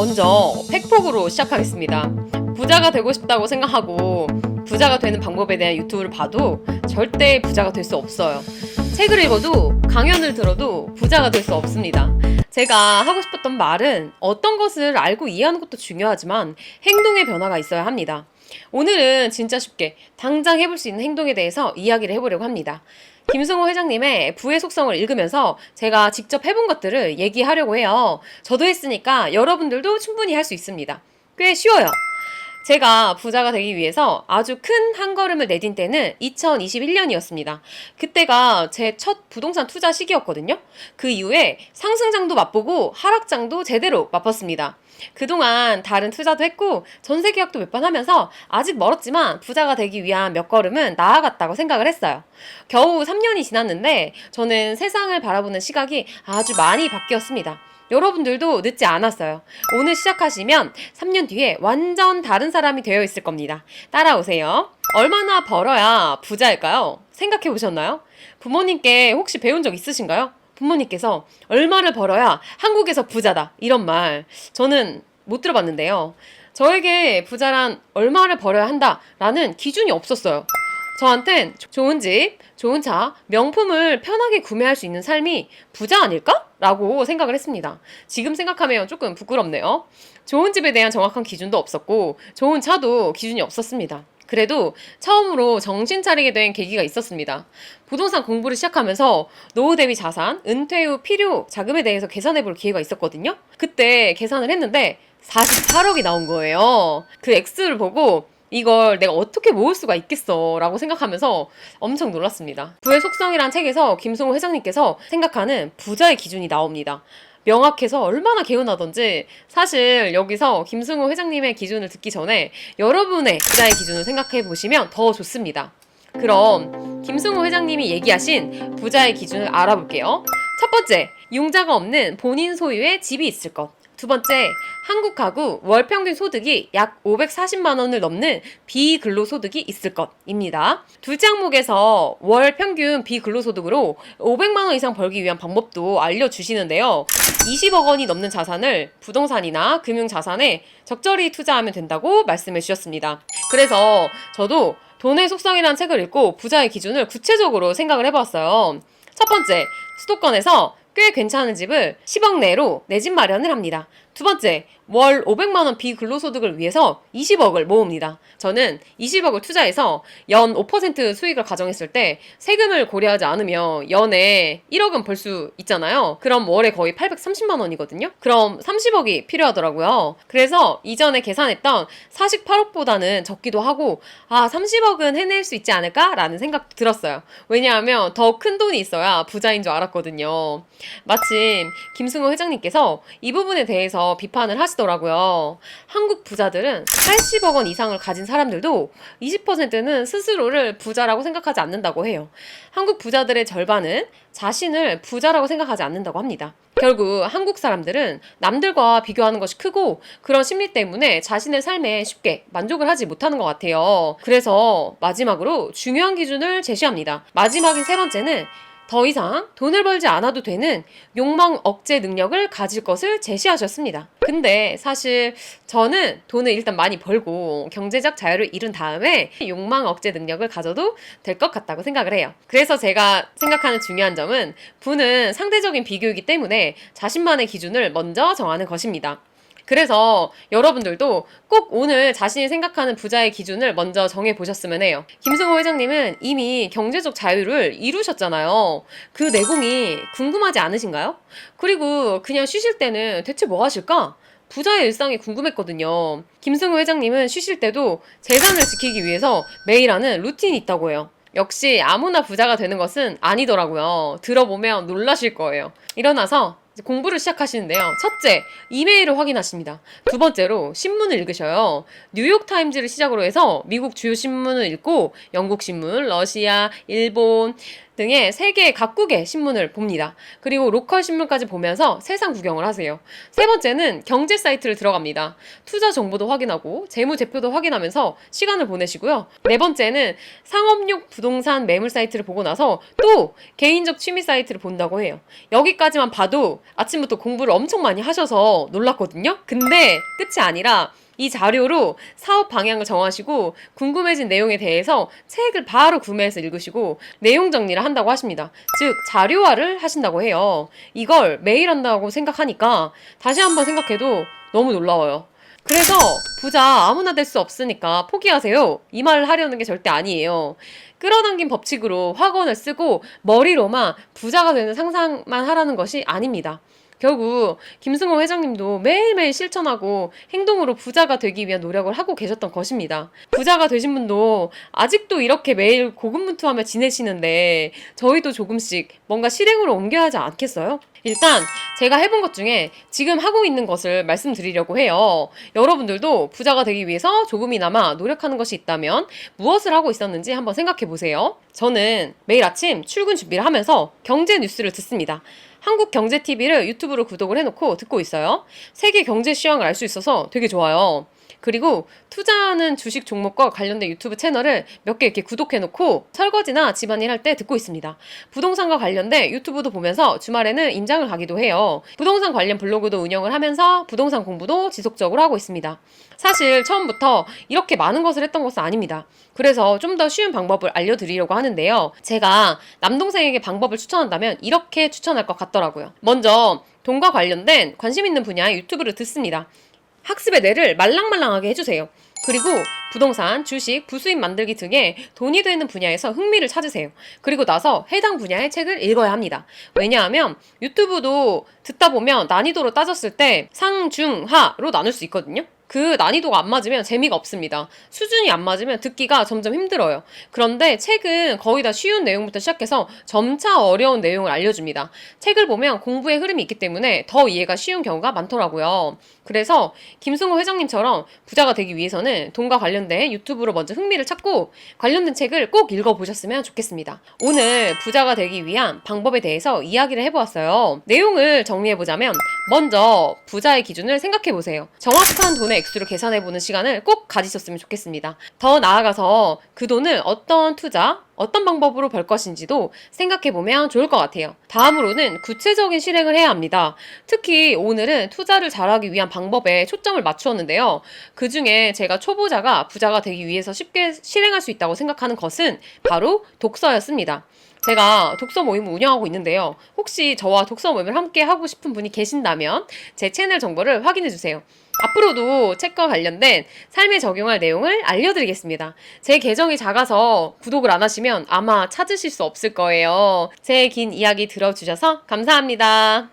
먼저 팩폭으로 시작하겠습니다. 부자가 되고 싶다고 생각하고 부자가 되는 방법에 대한 유튜브를 봐도 절대 부자가 될 수 없어요. 책을 읽어도 강연을 들어도 부자가 될 수 없습니다. 제가 하고 싶었던 말은 어떤 것을 알고 이해하는 것도 중요하지만 행동의 변화가 있어야 합니다. 오늘은 진짜 쉽게 당장 해볼 수 있는 행동에 대해서 이야기를 해보려고 합니다. 김승호 회장님의 부의 속성을 읽으면서 제가 직접 해본 것들을 얘기하려고 해요. 저도 했으니까 여러분들도 충분히 할 수 있습니다. 꽤 쉬워요. 제가 부자가 되기 위해서 아주 큰 한 걸음을 내딘 때는 2021년이었습니다. 그때가 제 첫 부동산 투자 시기였거든요. 그 이후에 상승장도 맛보고 하락장도 제대로 맛봤습니다. 그동안 다른 투자도 했고 전세 계약도 몇 번 하면서 아직 멀었지만 부자가 되기 위한 몇 걸음은 나아갔다고 생각을 했어요. 겨우 3년이 지났는데 저는 세상을 바라보는 시각이 아주 많이 바뀌었습니다. 여러분들도 늦지 않았어요. 오늘 시작하시면 3년 뒤에 완전 다른 사람이 되어 있을 겁니다. 따라오세요. 얼마나 벌어야 부자일까요? 생각해 보셨나요? 부모님께 혹시 배운 적 있으신가요? 부모님께서 얼마를 벌어야 한국에서 부자다. 이런 말. 저는 못 들어봤는데요. 저에게 부자란 얼마를 벌어야 한다라는 기준이 없었어요. 저한텐 좋은 집, 좋은 차, 명품을 편하게 구매할 수 있는 삶이 부자 아닐까? 라고 생각을 했습니다. 지금 생각하면 조금 부끄럽네요. 좋은 집에 대한 정확한 기준도 없었고, 좋은 차도 기준이 없었습니다. 그래도 처음으로 정신 차리게 된 계기가 있었습니다. 부동산 공부를 시작하면서 노후 대비 자산, 은퇴 후 필요 자금에 대해서 계산해 볼 기회가 있었거든요. 그때 계산을 했는데 48억이 나온 거예요. 그 X를 보고 이걸 내가 어떻게 모을 수가 있겠어 라고 생각하면서 엄청 놀랐습니다. 부의 속성이란 책에서 김승호 회장님께서 생각하는 부자의 기준이 나옵니다. 명확해서 얼마나 개운하던지 사실 여기서 김승호 회장님의 기준을 듣기 전에 여러분의 부자의 기준을 생각해 보시면 더 좋습니다. 그럼 김승호 회장님이 얘기하신 부자의 기준을 알아볼게요. 첫 번째, 융자가 없는 본인 소유의 집이 있을 것. 두 번째, 한국 가구 월 평균 소득이 약 540만 원을 넘는 비근로 소득이 있을 것입니다. 둘째 항목에서 월 평균 비근로 소득으로 500만 원 이상 벌기 위한 방법도 알려주시는데요. 20억 원이 넘는 자산을 부동산이나 금융 자산에 적절히 투자하면 된다고 말씀해 주셨습니다. 그래서 저도 돈의 속성이라는 책을 읽고 부자의 기준을 구체적으로 생각을 해봤어요. 첫 번째, 수도권에서 꽤 괜찮은 집을 10억 내로 내 집 마련을 합니다. 두 번째, 월 500만 원 비근로소득을 위해서 20억을 모읍니다. 저는 20억을 투자해서 연 5% 수익을 가정했을 때 세금을 고려하지 않으면 연에 1억은 벌 수 있잖아요. 그럼 월에 거의 830만 원이거든요. 그럼 30억이 필요하더라고요. 그래서 이전에 계산했던 48억보다는 적기도 하고 아 30억은 해낼 수 있지 않을까라는 생각 들었어요. 왜냐하면 더 큰 돈이 있어야 부자인 줄 알았거든요. 마침 김승호 회장님께서 이 부분에 대해서 비판을 하시더라고요. 한국 부자들은 80억 원 이상을 가진 사람들도 20%는 스스로를 부자라고 생각하지 않는다고 해요. 한국 부자들의 절반은 자신을 부자라고 생각하지 않는다고 합니다. 결국 한국 사람들은 남들과 비교하는 것이 크고 그런 심리 때문에 자신의 삶에 쉽게 만족을 하지 못하는 것 같아요. 그래서 마지막으로 중요한 기준을 제시합니다. 마지막인 세 번째는 더 이상 돈을 벌지 않아도 되는 욕망 억제 능력을 가질 것을 제시하셨습니다. 근데 사실 저는 돈을 일단 많이 벌고 경제적 자유를 이룬 다음에 욕망 억제 능력을 가져도 될 것 같다고 생각을 해요. 그래서 제가 생각하는 중요한 점은 부는 상대적인 비교이기 때문에 자신만의 기준을 먼저 정하는 것입니다. 그래서 여러분들도 꼭 오늘 자신이 생각하는 부자의 기준을 먼저 정해 보셨으면 해요. 김승호 회장님은 이미 경제적 자유를 이루셨잖아요. 그 내공이 궁금하지 않으신가요? 그리고 그냥 쉬실 때는 대체 뭐 하실까? 부자의 일상이 궁금했거든요. 김승호 회장님은 쉬실 때도 재산을 지키기 위해서 매일 하는 루틴이 있다고 해요. 역시 아무나 부자가 되는 것은 아니더라고요. 들어보면 놀라실 거예요. 일어나서 공부를 시작하시는데요. 첫째, 이메일을 확인하십니다. 두 번째로 신문을 읽으셔요. 뉴욕 타임즈를 시작으로 해서 미국 주요 신문을 읽고 영국 신문, 러시아, 일본 등의 세계 각국의 신문을 봅니다. 그리고 로컬 신문까지 보면서 세상 구경을 하세요. 세 번째는 경제 사이트를 들어갑니다. 투자 정보도 확인하고 재무 제표도 확인하면서 시간을 보내시고요. 네 번째는 상업용 부동산 매물 사이트를 보고 나서 또 개인적 취미 사이트를 본다고 해요. 여기까지만 봐도 아침부터 공부를 엄청 많이 하셔서 놀랐거든요. 근데 끝이 아니라 이 자료로 사업 방향을 정하시고 궁금해진 내용에 대해서 책을 바로 구매해서 읽으시고 내용 정리를 한다고 하십니다. 즉 자료화를 하신다고 해요. 이걸 매일 한다고 생각하니까 다시 한번 생각해도 너무 놀라워요. 그래서 부자 아무나 될 수 없으니까 포기하세요. 이 말을 하려는 게 절대 아니에요. 끌어당긴 법칙으로 학원을 쓰고 머리로만 부자가 되는 상상만 하라는 것이 아닙니다. 결국 김승호 회장님도 매일매일 실천하고 행동으로 부자가 되기 위한 노력을 하고 계셨던 것입니다. 부자가 되신 분도 아직도 이렇게 매일 고군분투하며 지내시는데 저희도 조금씩 뭔가 실행으로 옮겨야 하지 않겠어요? 일단 제가 해본 것 중에 지금 하고 있는 것을 말씀드리려고 해요. 여러분들도 부자가 되기 위해서 조금이나마 노력하는 것이 있다면 무엇을 하고 있었는지 한번 생각해 보세요. 저는 매일 아침 출근 준비를 하면서 경제 뉴스를 듣습니다. 한국경제TV를 유튜브로 구독을 해놓고 듣고 있어요. 세계 경제 시황을 알 수 있어서 되게 좋아요. 그리고 투자하는 주식 종목과 관련된 유튜브 채널을 몇 개 이렇게 구독해놓고 설거지나 집안일 할 때 듣고 있습니다. 부동산과 관련된 유튜브도 보면서 주말에는 임장을 가기도 해요. 부동산 관련 블로그도 운영을 하면서 부동산 공부도 지속적으로 하고 있습니다. 사실 처음부터 이렇게 많은 것을 했던 것은 아닙니다. 그래서 좀 더 쉬운 방법을 알려드리려고 하는데요. 제가 남동생에게 방법을 추천한다면 이렇게 추천할 것 같더라고요. 먼저 돈과 관련된 관심 있는 분야의 유튜브를 듣습니다. 학습의 뇌를 말랑말랑하게 해주세요. 그리고 부동산, 주식, 부수입 만들기 등의 돈이 되는 분야에서 흥미를 찾으세요. 그리고 나서 해당 분야의 책을 읽어야 합니다. 왜냐하면 유튜브도 듣다 보면 난이도로 따졌을 때 상, 중, 하로 나눌 수 있거든요. 그 난이도가 안 맞으면 재미가 없습니다. 수준이 안 맞으면 듣기가 점점 힘들어요. 그런데 책은 거의 다 쉬운 내용부터 시작해서 점차 어려운 내용을 알려줍니다. 책을 보면 공부의 흐름이 있기 때문에 더 이해가 쉬운 경우가 많더라고요. 그래서 김승호 회장님처럼 부자가 되기 위해서는 돈과 관련된 유튜브로 먼저 흥미를 찾고 관련된 책을 꼭 읽어보셨으면 좋겠습니다. 오늘 부자가 되기 위한 방법에 대해서 이야기를 해보았어요. 내용을 정리해보자면 먼저 부자의 기준을 생각해보세요. 정확한 돈의 액수를 계산해 보는 시간을 꼭 가지셨으면 좋겠습니다. 더 나아가서 그 돈을 어떤 투자, 어떤 방법으로 벌 것인지도 생각해 보면 좋을 것 같아요. 다음으로는 구체적인 실행을 해야 합니다. 특히 오늘은 투자를 잘하기 위한 방법에 초점을 맞추었는데요. 그 중에 제가 초보자가 부자가 되기 위해서 쉽게 실행할 수 있다고 생각하는 것은 바로 독서였습니다. 제가 독서 모임을 운영하고 있는데요. 혹시 저와 독서 모임을 함께 하고 싶은 분이 계신다면 제 채널 정보를 확인해 주세요. 앞으로도 책과 관련된 삶에 적용할 내용을 알려드리겠습니다. 제 계정이 작아서 구독을 안 하시면 아마 찾으실 수 없을 거예요. 제 긴 이야기 들어주셔서 감사합니다.